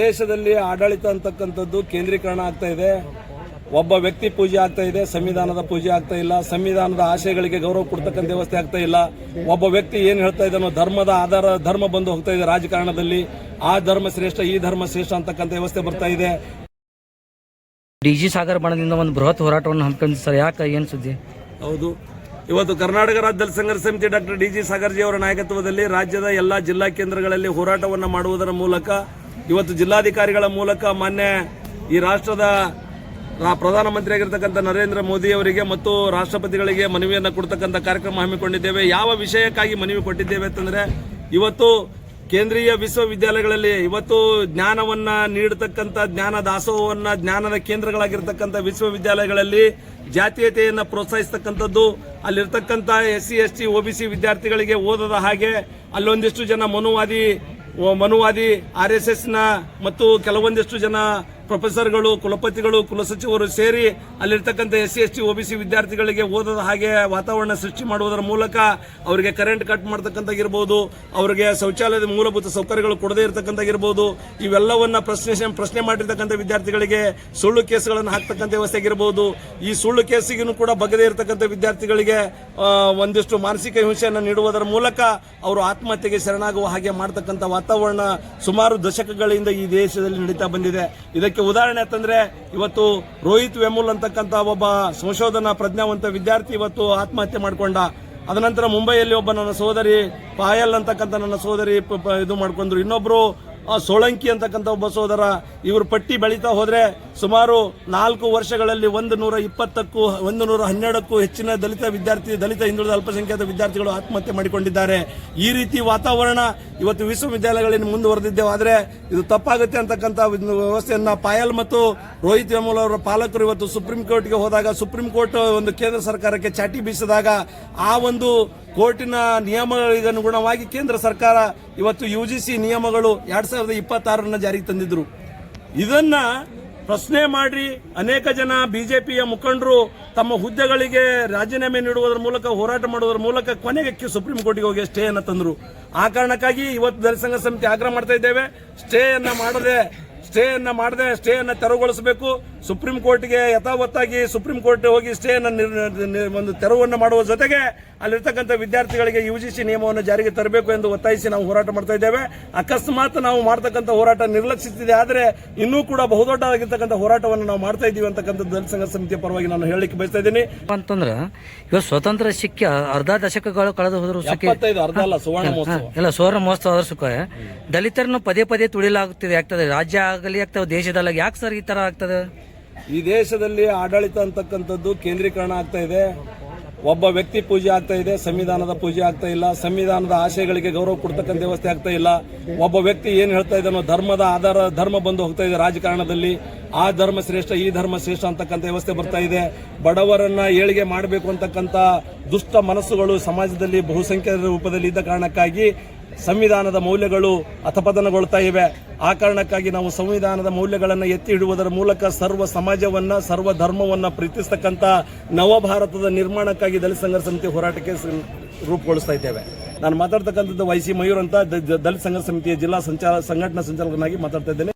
ದೇಶದಲ್ಲಿ ಆಡಳಿತ ಅಂತಕ್ಕಂಥದ್ದು ಕೇಂದ್ರೀಕರಣ ಆಗ್ತಾ ಇದೆ. ಒಬ್ಬ ವ್ಯಕ್ತಿ ಪೂಜೆ ಆಗ್ತಾ ಇದೆ ಸಂವಿಧಾನದ ಪೂಜೆ ಆಗ್ತಾ ಇಲ್ಲ ಸಂವಿಧಾನದ ಆಶಯಗಳಿಗೆ ಗೌರವ ಕೊಡ್ತಕ್ಕಂಥ ವ್ಯವಸ್ಥೆ ಆಗ್ತಾ ಇಲ್ಲ. ಒಬ್ಬ ವ್ಯಕ್ತಿ ಏನು ಹೇಳ್ತಾ ಇದ್ದಾನೋ ಧರ್ಮದ ಆಧಾರ ಧರ್ಮ ಬಂದು ಹೋಗ್ತಾ ಇದೆ ರಾಜಕಾರಣದಲ್ಲಿ. ಆ ಧರ್ಮ ಶ್ರೇಷ್ಠ ಈ ಧರ್ಮ ಶ್ರೇಷ್ಠ ಅಂತಕ್ಕಂಥ ವ್ಯವಸ್ಥೆ ಬರ್ತಾ ಇದೆ. ಡಿ ಜಿ ಸಾಗರ ಬಣದಿಂದ ಒಂದು ಬೃಹತ್ ಹೋರಾಟವನ್ನು ಹಮ್ಮಿಕೊಂಡು ಸರ್. ಯಾಕೆ ಏನು ಸುದ್ದಿ? ಹೌದು. ಇವತ್ತು ಕರ್ನಾಟಕ ರಾಜ್ಯದಲ್ಲಿ ಸಂಘರ್ಷ ಸಮಿತಿ ಡಾಕ್ಟರ್ ಡಿ ಜಿ ಸಾಗರ್ಜಿ ಅವರ ನಾಯಕತ್ವದಲ್ಲಿ ರಾಜ್ಯದ ಎಲ್ಲಾ ಜಿಲ್ಲಾ ಕೇಂದ್ರಗಳಲ್ಲಿ ಹೋರಾಟವನ್ನು ಮಾಡುವುದರ ಮೂಲಕ ಇವತ್ತು ಜಿಲ್ಲಾಧಿಕಾರಿಗಳ ಮೂಲಕ ಮೊನ್ನೆ ಈ ರಾಷ್ಟ್ರದ ಪ್ರಧಾನಮಂತ್ರಿಯಾಗಿರ್ತಕ್ಕಂಥ ನರೇಂದ್ರ ಮೋದಿ ಅವರಿಗೆ ಮತ್ತು ರಾಷ್ಟ್ರಪತಿಗಳಿಗೆ ಮನವಿಯನ್ನು ಕೊಡ್ತಕ್ಕಂಥ ಕಾರ್ಯಕ್ರಮ ಹಮ್ಮಿಕೊಂಡಿದ್ದೇವೆ. ಯಾವ ವಿಷಯಕ್ಕಾಗಿ ಮನವಿ ಕೊಟ್ಟಿದ್ದೇವೆ ಅಂತಂದ್ರೆ, ಇವತ್ತು ಕೇಂದ್ರೀಯ ವಿಶ್ವವಿದ್ಯಾಲಯಗಳಲ್ಲಿ ಇವತ್ತು ಜ್ಞಾನವನ್ನ ನೀಡತಕ್ಕಂಥ, ಜ್ಞಾನ ದಾಸೋಹವನ್ನು, ಜ್ಞಾನದ ಕೇಂದ್ರಗಳಾಗಿರ್ತಕ್ಕಂಥ ವಿಶ್ವವಿದ್ಯಾಲಯಗಳಲ್ಲಿ ಜಾತೀಯತೆಯನ್ನು ಪ್ರೋತ್ಸಾಹಿಸ್ತಕ್ಕಂಥದ್ದು, ಅಲ್ಲಿರ್ತಕ್ಕಂಥ S C S T OBC ವಿದ್ಯಾರ್ಥಿಗಳಿಗೆ ಓದದ ಹಾಗೆ ಅಲ್ಲೊಂದಿಷ್ಟು ಜನ ಮನುವಾದಿ ಮನುವಾದಿ ಆರ್ ಎಸ್ ಎಸ್ನ ಮತ್ತು ಕೆಲವೊಂದಿಷ್ಟು ಜನ ಪ್ರೊಫೆಸರ್ಗಳು, ಕುಲಪತಿಗಳು ಕುಲಸಚಿವರು ಸೇರಿ ಅಲ್ಲಿರ್ತಕ್ಕಂಥ S C S T O B C ವಿದ್ಯಾರ್ಥಿಗಳಿಗೆ ಓದದ ಹಾಗೆ ವಾತಾವರಣ ಸೃಷ್ಟಿ ಮಾಡುವುದರ ಮೂಲಕ ಅವರಿಗೆ ಕರೆಂಟ್ ಕಟ್ ಮಾಡ್ತಕ್ಕಂಥಾಗಿರ್ಬೋದು ಅವರಿಗೆ ಶೌಚಾಲಯದ ಮೂಲಭೂತ ಸೌಕರ್ಯಗಳು ಕೊಡದೇ ಇರತಕ್ಕಂಥಾಗಿರ್ಬೋದು ಇವೆಲ್ಲವನ್ನ ಪ್ರಶ್ನೆ ಪ್ರಶ್ನೆ ಮಾಡಿರ್ತಕ್ಕಂಥ ವಿದ್ಯಾರ್ಥಿಗಳಿಗೆ ಸುಳ್ಳು ಕೇಸುಗಳನ್ನು ಹಾಕ್ತಕ್ಕಂಥ ವ್ಯವಸ್ಥೆ ಆಗಿರ್ಬೋದು ಈ ಸುಳ್ಳು ಕೇಸಿಗೂ ಕೂಡ ಬಗದೇ ಇರತಕ್ಕಂಥ ವಿದ್ಯಾರ್ಥಿಗಳಿಗೆ ಒಂದಿಷ್ಟು ಮಾನಸಿಕ ಹಿಂಸೆಯನ್ನು ನೀಡುವುದರ ಮೂಲಕ ಅವರು ಆತ್ಮಹತ್ಯೆಗೆ ಶರಣಾಗುವ ಹಾಗೆ ಮಾಡ್ತಕ್ಕಂಥ ವಾತಾವರಣ ಸುಮಾರು ದಶಕಗಳಿಂದ ಈ ದೇಶದಲ್ಲಿ ನಡೀತಾ ಬಂದಿದೆ. ಇದಕ್ಕೆ ಉದಾಹರಣೆ ಅಂತಂದ್ರೆ ಇವತ್ತು ರೋಹಿತ್ ವೆಮುಲ್ ಅಂತಕ್ಕಂಥ ಒಬ್ಬ ಸಂಶೋಧನಾ ಪ್ರಜ್ಞಾವಂತ ವಿದ್ಯಾರ್ಥಿ ಇವತ್ತು ಆತ್ಮಹತ್ಯೆ ಮಾಡಿಕೊಂಡ. ಅದನಂತರ ಮುಂಬೈಯಲ್ಲಿ ಒಬ್ಬ ನನ್ನ ಸೋದರಿ ಪಾಯಲ್ ಅಂತಕ್ಕಂಥ ನನ್ನ ಸೋದರಿ ಇದು ಮಾಡ್ಕೊಂಡ್ರು. ಇನ್ನೊಬ್ರು ಸೋಳಂಕಿ ಅಂತಕ್ಕಂಥ ಒಬ್ಬ ಸೋದರ, ಇವರು ಪಟ್ಟಿ ಬೆಳೀತಾ ಹೋದ್ರೆ ಸುಮಾರು ನಾಲ್ಕು ವರ್ಷಗಳಲ್ಲಿ ಒಂದು ನೂರ ಇಪ್ಪತ್ತಕ್ಕೂ ಒಂದು ನೂರ ಹನ್ನೆರಡಕ್ಕೂ ಹೆಚ್ಚಿನ ದಲಿತ ವಿದ್ಯಾರ್ಥಿ, ದಲಿತ ಹಿಂದುಳಿದ ಅಲ್ಪಸಂಖ್ಯಾತ ವಿದ್ಯಾರ್ಥಿಗಳು ಆತ್ಮಹತ್ಯೆ ಮಾಡಿಕೊಂಡಿದ್ದಾರೆ. ಈ ರೀತಿ ವಾತಾವರಣ ಇವತ್ತು ವಿಶ್ವವಿದ್ಯಾಲಯಗಳಲ್ಲಿ ಮುಂದುವರೆದಿದ್ದೇವೆ ಆದರೆ ಇದು ತಪ್ಪಾಗುತ್ತೆ ಅಂತಕ್ಕಂಥ ವ್ಯವಸ್ಥೆಯನ್ನು ಪಾಯಲ್ ಮತ್ತು ರೋಹಿತ್ ವೆಮುಲ್ ಅವರ ಪಾಲಕರು ಇವತ್ತು ಸುಪ್ರೀಂ ಕೋರ್ಟ್ಗೆ ಹೋದಾಗ, ಸುಪ್ರೀಂ ಕೋರ್ಟ್ ಒಂದು ಕೇಂದ್ರ ಸರ್ಕಾರಕ್ಕೆ ಚಾಟಿ ಬೀಸಿದಾಗ ಆ ಒಂದು ಕೋರ್ಟಿನ ನಿಯಮಗಳಿಗನುಗುಣವಾಗಿ ಕೇಂದ್ರ ಸರ್ಕಾರ ಇವತ್ತು ಯುಜಿಸಿ ನಿಯಮಗಳು ಎರಡ್ ಸಾವಿರದ ಇಪ್ಪತ್ತಾರನ್ನ ಜಾರಿಗೆ ತಂದಿದ್ರು. ಇದನ್ನ ಪ್ರಶ್ನೆ ಮಾಡಿ ಅನೇಕ ಜನ ಬಿಜೆಪಿಯ ಮುಖಂಡರು ತಮ್ಮ ಹುದ್ದೆಗಳಿಗೆ ರಾಜೀನಾಮೆ ನೀಡುವುದರ ಮೂಲಕ ಹೋರಾಟ ಮಾಡುವುದರ ಮೂಲಕ ಕೊನೆಗೆ ಸುಪ್ರೀಂ ಕೋರ್ಟ್ಗೆ ಹೋಗಿ ಸ್ಟೇ ಅನ್ನ ತಂದ್ರು. ಆ ಕಾರಣಕ್ಕಾಗಿ ಇವತ್ತು ದಲಿತ ಸಮಿತಿ ಆಗ್ರಹ ಮಾಡ್ತಾ ಇದ್ದೇವೆ. ಸ್ಟೇ ಅನ್ನ ಮಾಡದೆ, ಸ್ಟೇ ಅನ್ನ ಮಾಡದೆ, ಸ್ಟೇ ಅನ್ನ ತೆರವುಗೊಳಿಸಬೇಕು. ಸುಪ್ರೀಂ ಕೋರ್ಟ್ಗೆ ಯಥಾವತ್ತಾಗಿ ಸುಪ್ರೀಂ ಕೋರ್ಟ್ ಹೋಗಿ ಸ್ಟೇ ಅನ್ನ ನಿರ್- ನಿರ್- ಒಂದು ತೆರವನ್ನು ಮಾಡುವ ಜೊತೆಗೆ ಅಲ್ಲಿರ್ತಕ್ಕಂಥ ವಿದ್ಯಾರ್ಥಿಗಳಿಗೆ ಯು ಜಿ ಸಿ ನಿಯಮವನ್ನು ಜಾರಿಗೆ ತರಬೇಕು ಎಂದು ಒತ್ತಾಯಿಸಿ ನಾವು ಹೋರಾಟ ಮಾಡ್ತಾ ಇದ್ದೇವೆ. ಅಕಸ್ಮಾತ್ ನಾವು ಮಾಡ್ತಕ್ಕಂಥ ಹೋರಾಟ ನಿರ್ಲಕ್ಷಿಸಿದೆ ಆದರೆ ಇನ್ನೂ ಕೂಡ ಬಹುದೊಡ್ಡದಾಗಿರ್ತಕ್ಕಂಥ ಹೋರಾಟವನ್ನು ನಾವು ಮಾಡ್ತಾ ಇದ್ದೀವಿ ಅಂತಕ್ಕಂಥ ದಲಿತ ಸಂಘ ಸಮಿತಿಯ ಪರವಾಗಿ ನಾನು ಹೇಳಲಿಕ್ಕೆ ಬಯಸ್ತಾ ಇದ್ದೀನಿ. ಅಂತಂದ್ರೆ ಇವತ್ತು ಸ್ವತಂತ್ರ ಸಿಕ್ಕಿ ಅರ್ಧ ದಶಕಗಳು ಕಳೆದು ಹೋದ್ರು ಅರ್ಧ ಅಲ್ಲ ಸುವರ್ಣ ಮಹೋತ್ಸವ. ಇಲ್ಲ ಸುವರ್ಣ ಮಹೋತ್ಸವ ಆದ್ರೆ ಸುಖ. ದಲಿತರನ್ನು ಪದೇ ಪದೇ ತುಳಿಲಾಗುತ್ತಿದೆ ಆಗ್ತದೆ. ರಾಜ್ಯ ಆಗಲಿ ಆಗ್ತದೆ ದೇಶದಲ್ಲಿ ಯಾಕೆ ಸರ್ ಈ ತರ ಆಗ್ತದೆ? ಈ ದೇಶದಲ್ಲಿ ಆಡಳಿತ ಅಂತಕ್ಕಂಥದ್ದು ಕೇಂದ್ರೀಕರಣ ಆಗ್ತಾ ಇದೆ. ಒಬ್ಬ ವ್ಯಕ್ತಿ ಪೂಜೆ ಆಗ್ತಾ ಇದೆ, ಸಂವಿಧಾನದ ಪೂಜೆ ಆಗ್ತಾ ಇಲ್ಲ, ಸಂವಿಧಾನದ ಆಶಯಗಳಿಗೆ ಗೌರವ ಕೊಡ್ತಕ್ಕಂಥ ವ್ಯವಸ್ಥೆ ಆಗ್ತಾ ಇಲ್ಲ. ಒಬ್ಬ ವ್ಯಕ್ತಿ ಏನು ಹೇಳ್ತಾ ಇದ್ದಾನೋ ಧರ್ಮದ ಆಧಾರ, ಧರ್ಮ ಬಂದು ಹೋಗ್ತಾ ಇದೆ ರಾಜಕಾರಣದಲ್ಲಿ. ಆ ಧರ್ಮ ಶ್ರೇಷ್ಠ, ಈ ಧರ್ಮ ಶ್ರೇಷ್ಠ ಅಂತಕ್ಕಂಥ ವ್ಯವಸ್ಥೆ ಬರ್ತಾ ಇದೆ. ಬಡವರನ್ನ ಏಳಿಗೆ ಮಾಡಬೇಕು ಅಂತಕ್ಕಂಥ ದುಷ್ಟ ಮನಸ್ಸುಗಳು ಸಮಾಜದಲ್ಲಿ ಬಹುಸಂಖ್ಯಾತ ರೂಪದಲ್ಲಿ ಇದ್ದ ಕಾರಣಕ್ಕಾಗಿ ಸಂವಿಧಾನದ ಮೌಲ್ಯಗಳು ಅಥಪತನಗೊಳ್ತಾ ಇವೆ. ಆ ಕಾರಣಕ್ಕಾಗಿ ನಾವು ಸಂವಿಧಾನದ ಮೌಲ್ಯಗಳನ್ನು ಎತ್ತಿ ಹಿಡುವುದರ ಮೂಲಕ ಸರ್ವ ಸಮಾಜವನ್ನ, ಸರ್ವ ಧರ್ಮವನ್ನ ಪ್ರೀತಿಸ್ತಕ್ಕಂಥ ನವಭಾರತದ ನಿರ್ಮಾಣಕ್ಕಾಗಿ ದಲಿತ ಸಂಘರ್ಷ ಸಮಿತಿ ಹೋರಾಟಕ್ಕೆ ರೂಪುಗೊಳಿಸ್ತಾ ಇದ್ದೇವೆ. ನಾನು ಮಾತಾಡ್ತಕ್ಕಂಥದ್ದು ವೈ ಸಿ ಮಯೂರ್ ಅಂತ ದಲಿತ ಸಂಘರ್ಷ ಸಮಿತಿಯ ಜಿಲ್ಲಾ ಸಂಚಾಲ ಸಂಘಟನಾ ಸಂಚಾಲಕನಾಗಿ ಮಾತಾಡ್ತಾ ಇದ್ದೇನೆ.